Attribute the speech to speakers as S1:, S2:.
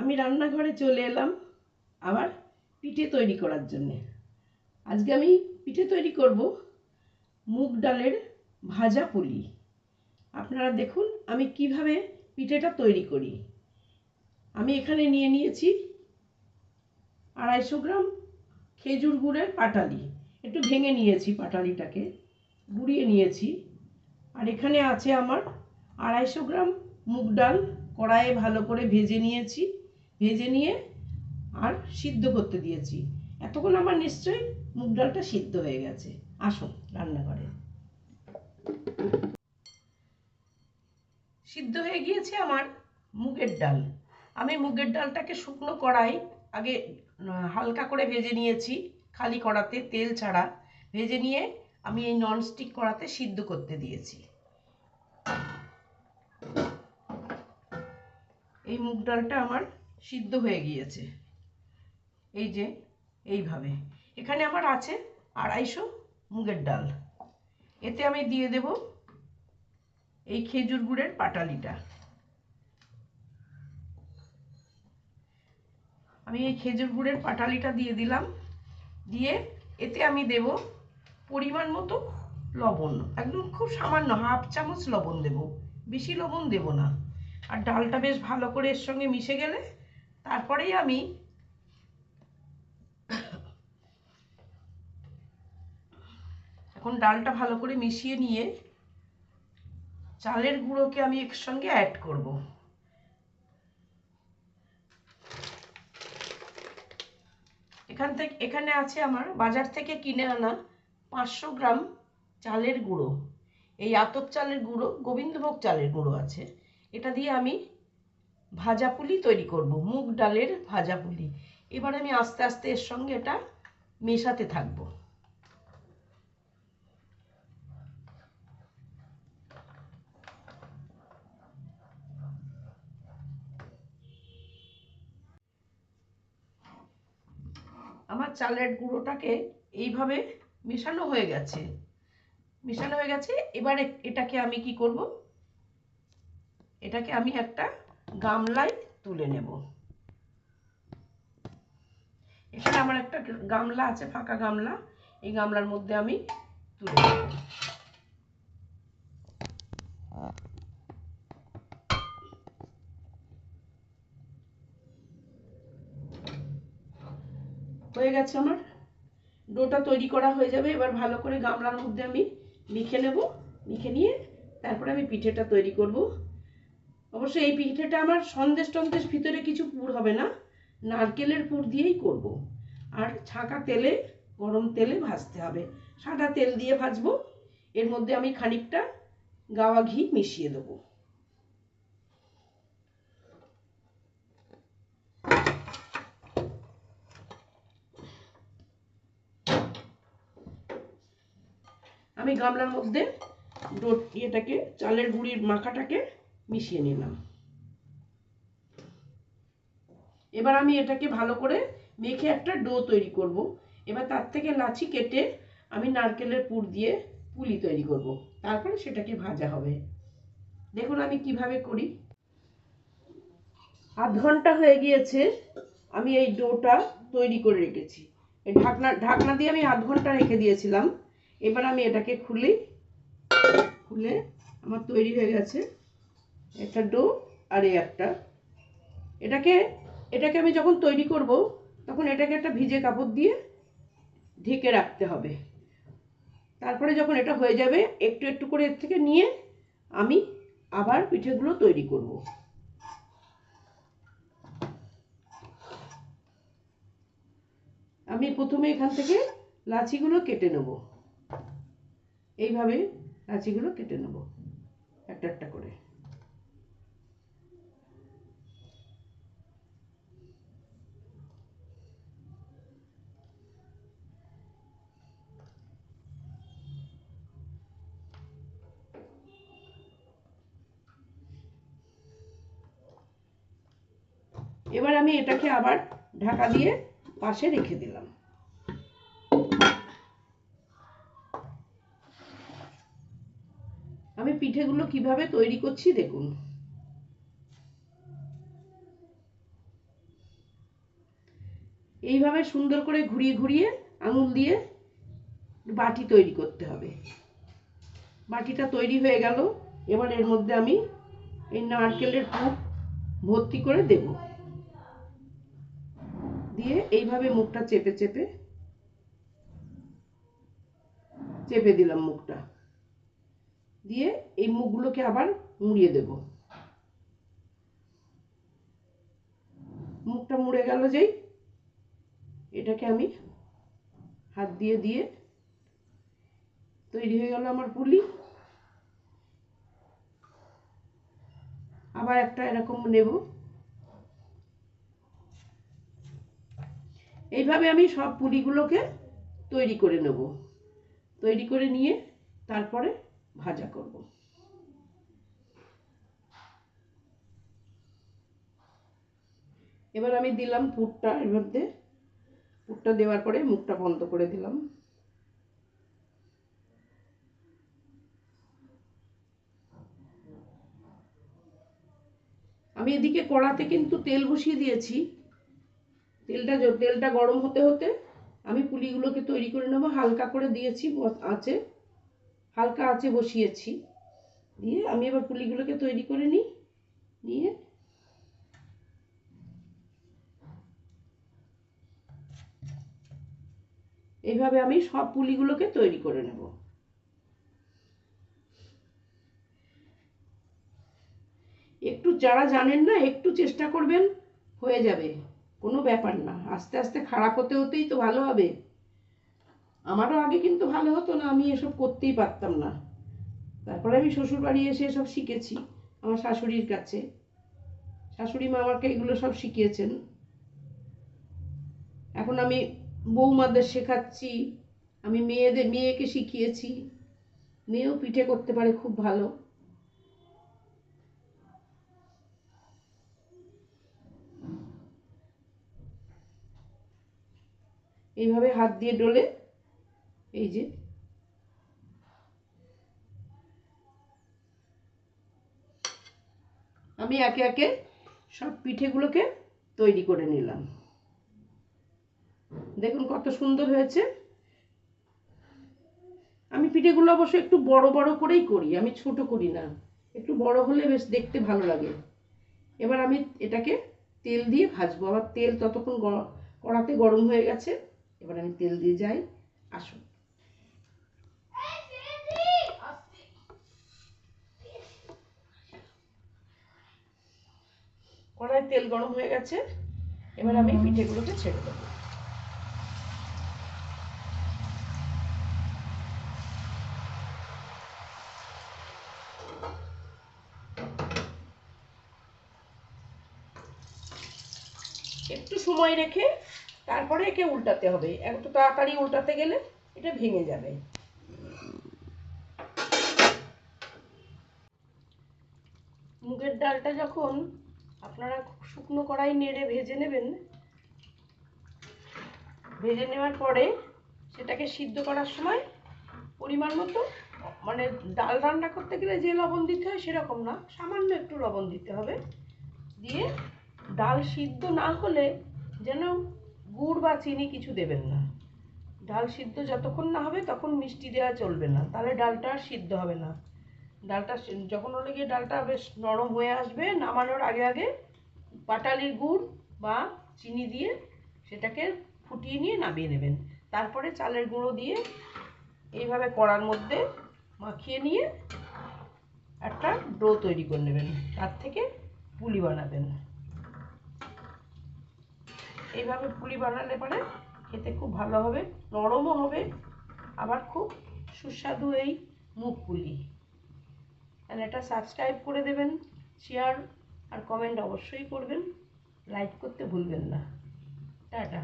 S1: আমি রান্নাঘরে চলে এলাম আবার পিঠে তৈরি করার জন্যে। আজকে আমি পিঠে তৈরি করব মুগ ডালের ভাজা পুলি। আপনারা দেখুন আমি কীভাবে পিঠেটা তৈরি করি। আমি এখানে নিয়ে নিয়েছি আড়াইশো গ্রাম খেজুর গুড়ের পাটালি। একটু ভেঙে নিয়েছি পাটালিটাকে, গুঁড়িয়ে নিয়েছি। আর এখানে আছে আমার আড়াইশো গ্রাম মুগ ডাল কড়াইয়ে ভালো করে ভেজে নিয়েছি। ভেজে নিয়ে আর সিদ্ধ করতে দিয়েছি। এতক্ষণ আমার নিশ্চয়ই মুগ ডালটা সিদ্ধ হয়ে গেছে। আসুন রান্নাঘরে। সিদ্ধ হয়ে গিয়েছে আমার মুগের ডাল। আমি মুগের ডালটাকে শুকনো কড়াই, আগে হালকা করে ভেজে নিয়েছি, খালি কড়াতে তেল ছাড়া। ভেজে নিয়ে আমি এই ননস্টিক কড়াতে সিদ্ধ করতে দিয়েছি। এই মুগ ডালটা আমার সিদ্ধ হয়ে গিয়েছে। এই যে, এইভাবে। এখানে আমার আছে আড়াইশো মুগের ডাল। এতে আমি দিয়ে দেব এই খেজুর গুড়ের পাটালিটা। আমি এই খেজুর গুড়ের পাটালিটা দিয়ে দিলাম। দিয়ে এতে আমি দেব পরিমাণ মতো লবণ। একদম খুব সামান্য, হাফ চামচ লবণ দেব। বেশি লবণ দেব না। আর ডালটা বেশ ভালো করে এর সঙ্গে মিশে গেলে তারপরেই আমি এখন ডালটা ভালো করে মিশিয়ে নিয়ে চালের গুঁড়োকে আমি এর সঙ্গে অ্যাড করব। এখান থেকে, এখানে আছে আমার, বাজার থেকে কিনে আনা পাঁচশো গ্রাম চালের গুঁড়ো। এই আতপ চালের গুঁড়ো, গোবিন্দভোগ চালের গুঁড়ো আছে। এটা দিয়ে আমি ভাজা পুলি তৈরি করব, মুগ ডালের ভাজা পুলি। এবার আমি আস্তে আস্তে এর সঙ্গে এটা মেশাতে থাকব। আমার চালের গুঁড়োটাকে এইভাবে মেশানো হয়ে গেছে। মেশানো হয়ে গেছে, এবার এটাকে আমি কি করব? এটাকে আমি একটা গামলায় তুলে নেব। এখানে আমার একটা গামলা আছে, ফাঁকা গামলা। এই গামলার মধ্যে আমি তুলে নেব। হয়ে গেছে আমার। ডোটা তৈরি করা হয়ে যাবে। এবার ভালো করে গামলার মধ্যে আমি মেখে নেব। মেখে নিয়ে তারপরে আমি পিঠেটা তৈরি করব। অবশ্য এই পিঠেটা আমার সন্দেশ টন্দেশ ভিতরে কিছু পুর হবে না, নারকেলের পুর দিয়েই করব। আর ছাঁকা তেলে, গরম তেলে ভাজতে হবে। সাদা তেল দিয়ে ভাজবো। এর মধ্যে আমি খানিকটা গাওয়া ঘি মিশিয়ে দেবো। আমি গামলার মধ্যে ডো ইয়েটাকে, চালের গুঁড়ির মাখাটাকে মিশিয়ে নিলাম। এবার আমি এটাকে ভালো করে মেখে একটা ডো তৈরি করব। এবার তার থেকে লাচি কেটে আমি নারকেলের পুর দিয়ে পুলি তৈরি করব। তারপরে সেটাকে ভাজা হবে। দেখুন আমি কীভাবে করি। আধ ঘণ্টা হয়ে গিয়েছে, আমি এই ডোটা তৈরি করে রেখেছি। ঢাকনা ঢাকনা দিয়ে আমি আধ ঘণ্টা রেখে দিয়েছিলাম। এবার আমি এটাকে খুলি, খুলে আমার তৈরি হয়ে গেছে। একটা ডো আর এই একটা। এটাকে এটাকে আমি যখন তৈরি করব, তখন এটাকে একটা ভিজে কাপড় দিয়ে ঢেকে রাখতে হবে। তারপরে যখন এটা হয়ে যাবে, একটু একটু করে এর থেকে নিয়ে আমি আবার পিঠেগুলো তৈরি করব। আমি প্রথমে এখান থেকে লাচিগুলো কেটে নেব। এইভাবে লাচিগুলো কেটে নেব, একটা একটা করে। এবার আমি এটাকে আবার ঢাকা দিয়ে পাশে রেখে দিলাম। আমি পিঠেগুলো কীভাবে তৈরি করছি দেখুন। এইভাবে সুন্দর করে ঘুরিয়ে ঘুরিয়ে আঙুল দিয়ে বাটি তৈরি করতে হবে। বাটিটা তৈরি হয়ে গেল। এবার এর মধ্যে আমি এই নারকেলের পুর ভর্তি করে দেব। দিয়ে এইভাবে মুখটা চেপে চেপে চেপে দিলাম মুখটা। দিয়ে এই মুখগুলোকে আবার মুড়িয়ে দেব। মুখটা মুড়ে গেল যেই, এটাকে আমি হাত দিয়ে দিয়ে তৈরি হয়ে গেল আমার পুলি। আবার একটা এরকম নেব। এইভাবে আমি সব পুলিগুলোকে তৈরি করে নেব। তৈরি করে নিয়ে তারপরে ভাজা করব। এবার আমি দিলাম পুরটা এর মধ্যে। পুরটা দেওয়ার পরে মুখটা বন্ধ করে দিলাম। আমি এদিকে কড়াতে কিন্তু তেল বসিয়ে দিয়েছি। তেলটা তেলটা গরম হতে হতে আমি পুলিগুলোকে তৈরি করে নেব। হালকা করে দিয়েছি আঁচে হালকা আঁচে বসিয়েছি। দিয়ে আমি এবার পুলিগুলোকে তৈরি করে নিই। নিয়ে এইভাবে আমি সব পুলিগুলোকে তৈরি করে নেব। একটু যারা জানেন না, একটু চেষ্টা করবেন, হয়ে যাবে। কোনো ব্যাপার না। আস্তে আস্তে খারাপ হতে হতেই তো ভালো হবে। আমারও আগে কিন্তু ভালো হতো না, আমি এসব করতেই পারতাম না। তারপরে আমি শ্বশুর বাড়ি এসে সব শিখেছি, আমার শাশুড়ির কাছে। শাশুড়ি মা আমাকে এগুলো সব শিখিয়েছেন। এখন আমি বৌমাদের শেখাচ্ছি, আমি মেয়েদের, মেয়েকে শিখিয়েছি। মেয়েও পিঠে করতে পারে খুব ভালো। এইভাবে হাত দিয়ে ডলে, এই যে। আমি একে একে সব পিঠেগুলোকে তৈরি করে নিলাম। দেখুন কত সুন্দর হয়েছে। আমি পিঠেগুলো অবশ্য একটু বড় বড় করেই করি, আমি ছোট করি না। একটু বড় হলে বেশ দেখতে ভালো লাগে। এবার আমি এটাকে তেল দিয়ে ভাজবো। আবার তেল ততক্ষণ কড়াতে গরম হয়ে গেছে। এবার আমি তেল দিয়ে যাই আসুন কড়াই তেল গরম হয়ে গেছে, এবার আমি পিঠেগুলোকে ছেড়ে দেবো। একটু সময় রেখে তারপরে একে উল্টাতে হবে। একটু তাড়াতাড়ি উল্টাতে গেলে এটা ভেঙে যাবে। মুগের ডালটা যখন আপনারা শুকনো কড়াই নেড়ে ভেজে নেবেন, ভেজে নেওয়ার পরে সেটাকে সিদ্ধ করার সময় পরিমাণ মতো মানে ডাল রান্না করতে গেলে যে লবণ দিতে হয় সেরকম না, সামান্য একটু লবণ দিতে হবে। দিয়ে ডাল সিদ্ধ না হলে যেন গুড় বা চিনি কিছু দেবেন না। ডাল সিদ্ধ যতক্ষণ না হবে তখন মিষ্টি দেওয়া চলবে না। তাহলে ডালটা সিদ্ধ হবে না। ডালটা যখন হলে গিয়ে ডালটা বেশ নরম হয়ে আসবে, নামানোর আগে আগে পাটালির গুড় বা চিনি দিয়ে সেটাকে ফুটিয়ে নিয়ে নামিয়ে নেবেন। তারপরে চালের গুঁড়ো দিয়ে এইভাবে কড়ার মধ্যে মাখিয়ে নিয়ে একটা ডো তৈরি করে নেবেন। তার থেকে পুলি বানাবেন। এইভাবে পুলি বানালে পরে খেতে খুব ভালো হবে, নরমও হবে, আবার খুব সুস্বাদু এই মুখ পুলি। চ্যানেলটা সাবস্ক্রাইব করে দেবেন শেয়ার আর কমেন্ট অবশ্যই করবেন লাইক করতে ভুলবেন না। টাটা।